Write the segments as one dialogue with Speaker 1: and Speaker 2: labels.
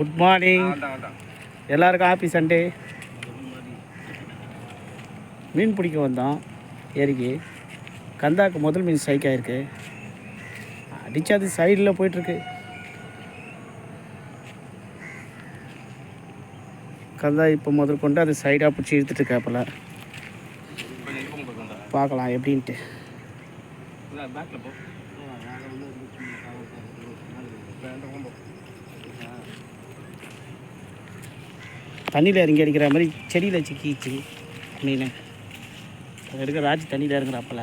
Speaker 1: Good morning எல்லாருக்கும் happy Sunday மீன் பிடிக்க வந்தோம் ஏரிக்கு. கந்தாக்கு முதல் மீன் ஸ்ட்ரைக் ஆயிருக்கு. அடிச்சு அது சைடில் போயிட்டுருக்கு. கந்தா இப்போ முதல் கொண்டு அது சைடாக பிடிச்சி இழுத்துட்டு இருக்காப்பில் பார்க்கலாம் எப்படின்ட்டு. தண்ணியில் இறங்கி அடிக்கிற மாதிரி செடியில் சிக்கிச்சு மீன். அது எடுக்க ராஜ் தண்ணியில் இறங்குறாப்புல.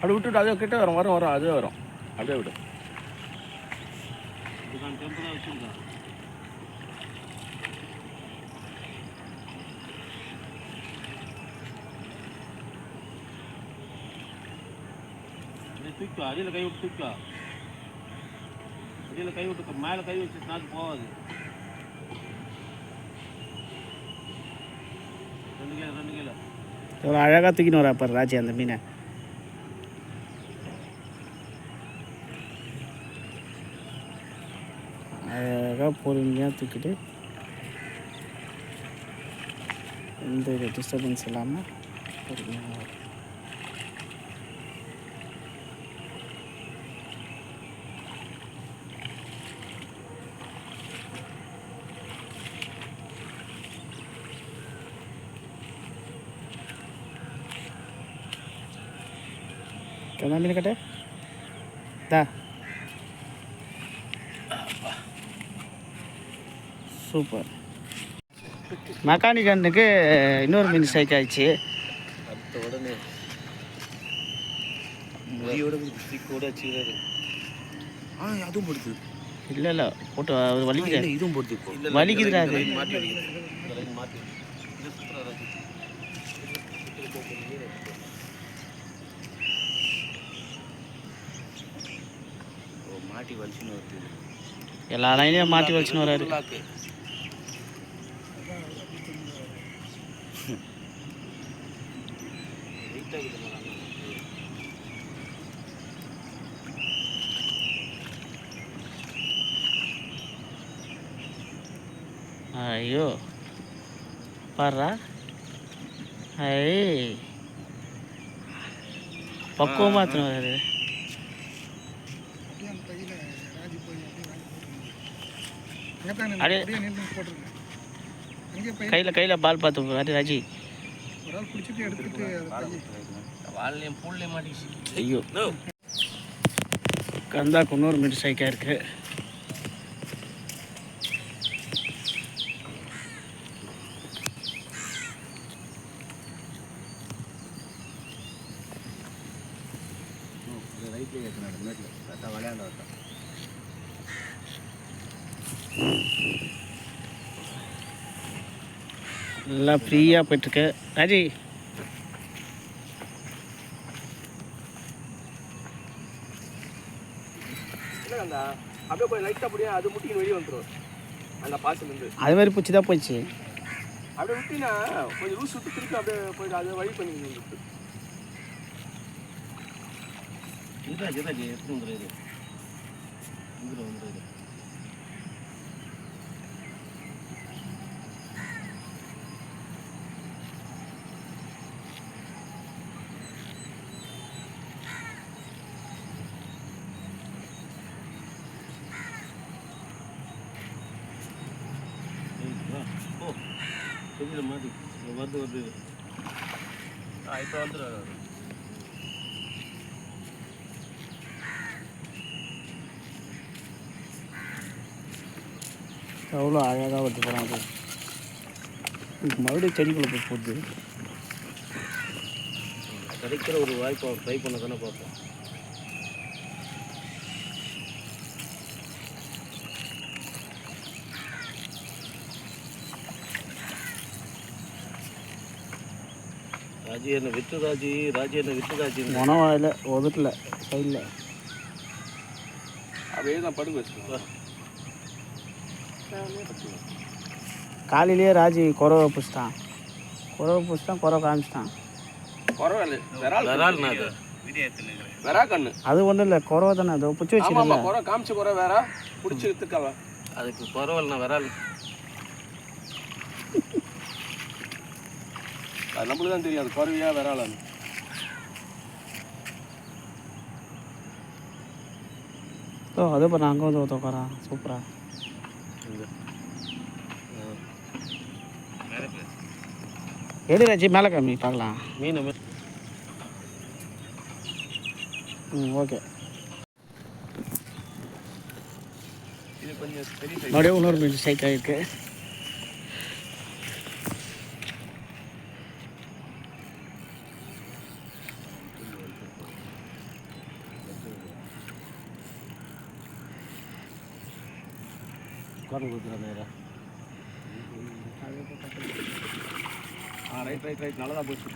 Speaker 2: அப்படி விட்டுட்டு அதே கிட்ட வரும் வரும் வரும் அதே வரும். அதே விடும்
Speaker 3: தூக்கா அடியில் கை விட்டு தூக்கா அடியில் கை விட்டு மேலே கை வச்சு நாக்கு போகாது. ரெண்டு கிலோ ரெண்டு கிலோ
Speaker 1: எவ்வளோ அழகாக தூக்கின்னு வராப்பார் ராஜி அந்த மீனை. அழகாக பொறுமையாக தூக்கிட்டு எந்த டிஸ்டர்பன்ஸ் இல்லாமல் பொறுமையாக கண்ணா மீன் கட்ட தா சூப்பர் மெக்கானிக் அண்ணுக்கு இன்னொரு மீன் ஸ்ட்ரைக் ஆயிடுச்சு
Speaker 2: அடுத்த உடனே முடியோட ஸ்டிக்கோட வச்சுக்கிறாரு ஆ அதுவும் போடுது
Speaker 1: இல்லை இல்லை போட்டு அவர் வலிக்கிறார்
Speaker 2: இதுவும் போடுது
Speaker 1: வலிக்குதுடா அது.
Speaker 2: வலிக்குது மாட்டி இது சுற்றுறா ராஜு. ஓ மாட்டி வலிச்சுன்னு வருது.
Speaker 1: எல்லா லைனையும் மாட்டி வச்சுன்னு வராரு. ஐயோ. பாடுறா ஐ பக்குவமாக வராரு. கையில் கையில் பால் பார்த்து வாடி. ராஜி. ஐயோ. கந்தா குன்னூர் மீன் ஸ்ட்ரைக்காக இருக்கு.
Speaker 2: இது ரைட்லயே ஏத்துனாரு, மேட்ல. கரெக்டா விளையாண்ட வரட்டும்.
Speaker 1: நல்லா ஃப்ரீயாக போயிட்டுருக்கு ராஜி
Speaker 2: அப்படியே போய் லைட்டா அப்படியே அது முட்டின்னு வெளியே வந்துரும் அந்த பாசம் இருந்து
Speaker 1: அது மாதிரி பூச்சி தான் போச்சு
Speaker 2: அப்படியே விட்டினா கொஞ்சம் லூஸ் விட்டு திருப்பி அப்படியே போயிட்டு அதை வழி பண்ணி
Speaker 3: இதாஜி இதாஜி எப்படி வந்துடுது வந்துடும் வந்துடுது ஓ தெரியல மாட்டி வருது வருது
Speaker 2: இப்போ வந்துடும்
Speaker 1: எவ்வளோ அழகாக வருது இதுக்கு மறுபடியும் செடிக்குள்ளே போய் போகுது
Speaker 3: கிடைக்கிற ஒரு வாய்ப்பை ட்ரை பண்ண தானே பார்ப்போம். ராஜி என்ன விட்டு ராஜி ராஜி என்ன விட்டு ராஜி
Speaker 1: உணவாயில் உதட்டில் சைடில்
Speaker 2: அப்படியே தான் படுக்க வச்சுக்கோ
Speaker 1: காலையிலேயே ராஜி குறவை பிடிச்சிட்டான் குறவை பிடிச்சிட்டான் குறவை காமிச்சிட்டான்.
Speaker 3: அது
Speaker 2: வெறா கண்ணு.
Speaker 1: அது ஒன்றும் இல்லை குறவை தானே அது பிடிச்சி
Speaker 2: ஆமா
Speaker 1: வச்சுக்கல
Speaker 2: ஆமா குறை காமிச்ச குறை வேற. பிடிச்சி எடுத்துக்கவ
Speaker 3: அதுக்கு பரவாயில்லண்ணா விரால்.
Speaker 2: அது நம்மளுக்கு தான் தெரியும் அது குறவையா விராலான்னு.
Speaker 1: ஓ அதே பாரு அங்கே வந்து உட்காரான் சூப்பரா. எடு ராஜி மேலே காமி பார்க்கலாம்.
Speaker 3: மீன் மீன்.
Speaker 1: ம் ஓகே. மறுபடியும் இன்னொரு மீன் ஸ்ட்ரைக் ஆகிருக்கு
Speaker 3: உட்காந்து கொடுக்குற நேரம்
Speaker 2: ஆ ரைட் ரைட் ரைட் நல்லதா போச்சு.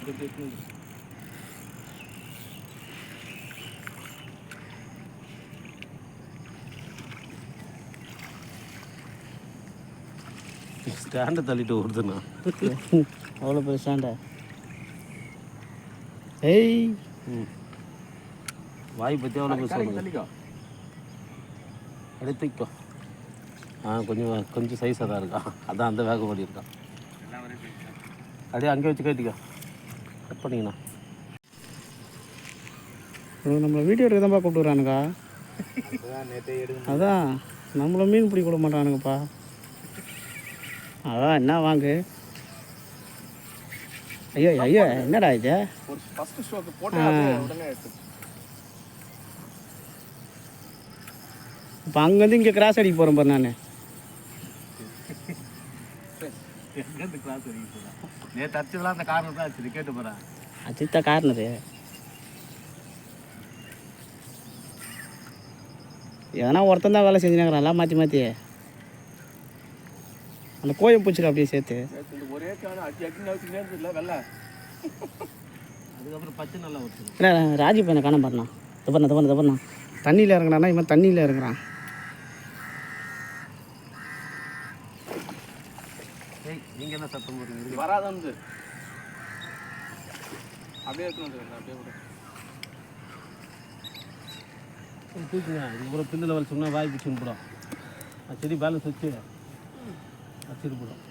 Speaker 3: ஸ்டாண்டை தள்ளிட்டு ஓடுதுண்ணா.
Speaker 1: அவ்வளோ பெரிய ஸ்டாண்டா ஏய்.
Speaker 3: வாய் பற்றி சொல்லுங்க
Speaker 2: தள்ளிக்கோ.
Speaker 3: எடுத்துக்கோ ஆ கொஞ்சம் கொஞ்சம் சைஸாக தான் இருக்கா. அதான் அந்த வேகம் ஓடி இருக்கா. அப்படியே அங்கே வச்சு கட்டிக்கோ கட் பண்ணிங்கண்ணா
Speaker 1: நம்மளை வீடியோ எடுக்க தான்ப்பா கூப்பிட்டுறானுக்கா அதான் நம்மளை மீன் பிடிக்க விட மாட்டானுங்கப்பா. அதான் என்ன வாங்கு? ஐயோ ஐயோ என்னடா இது?
Speaker 2: ஒரு ஃபர்ஸ்ட் ஷோக்கு போட்டு அப்படியே உடனே எடுத்து.
Speaker 1: இப்போ அங்கேருந்து இங்கே கிராஸ் அடிக்க போகிறேன் பாரு நான்.
Speaker 3: கிளாஸ் அடிக்க நேற்று அடிச்சதெல்லாம் அந்த காரணம் தான் ஆச்சு கேட்டு போகிறேன்
Speaker 1: அஜித்தா கார்னரு எதனா ஒருத்தன் தான் வேலை செஞ்சுனாங்கிறான்ல மாற்றி மாற்றி அந்த கோயை பூச்சிரு அப்படியே சேர்த்து.
Speaker 2: இந்த ஒரே காண அடி அடி இல்லை வெள்ளை.
Speaker 3: அதுக்கப்புறம் பச்சை நல்லா
Speaker 1: ராஜி பையனை காண பாருண்ணா. இது பண்ண இது பண்ண இது பண்ணா தண்ணியில் இறங்குறானா இவன் தண்ணியில் இறங்குறான்
Speaker 3: ஏய் நீங்கள் என்ன சத்தம்
Speaker 2: வராதான் வந்து அப்படியே இருக்கணும் சார் அப்படியே விடு.
Speaker 3: தூக்குங்க இதுக்கப்புறம் பில்லில் வர சொன்னால் வாய் பிடிச்சின்னு போடும் அது செடி பேலன்ஸ் வச்சு வச்சுட்டு போடும்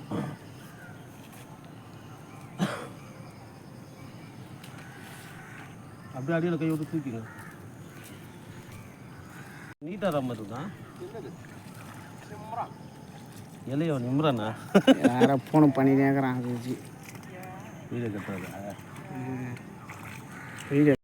Speaker 3: அப்படியே அடியில் கை விட்டு தூக்கிங்க நீட்டாக ரம்ம தான் இலையோ நிம்ராண்ணா
Speaker 1: யாரை ஃபோனை பண்ணினேங்கிறான் அது வச்சு
Speaker 3: வீடு கட்டுறதா
Speaker 1: வீடியோ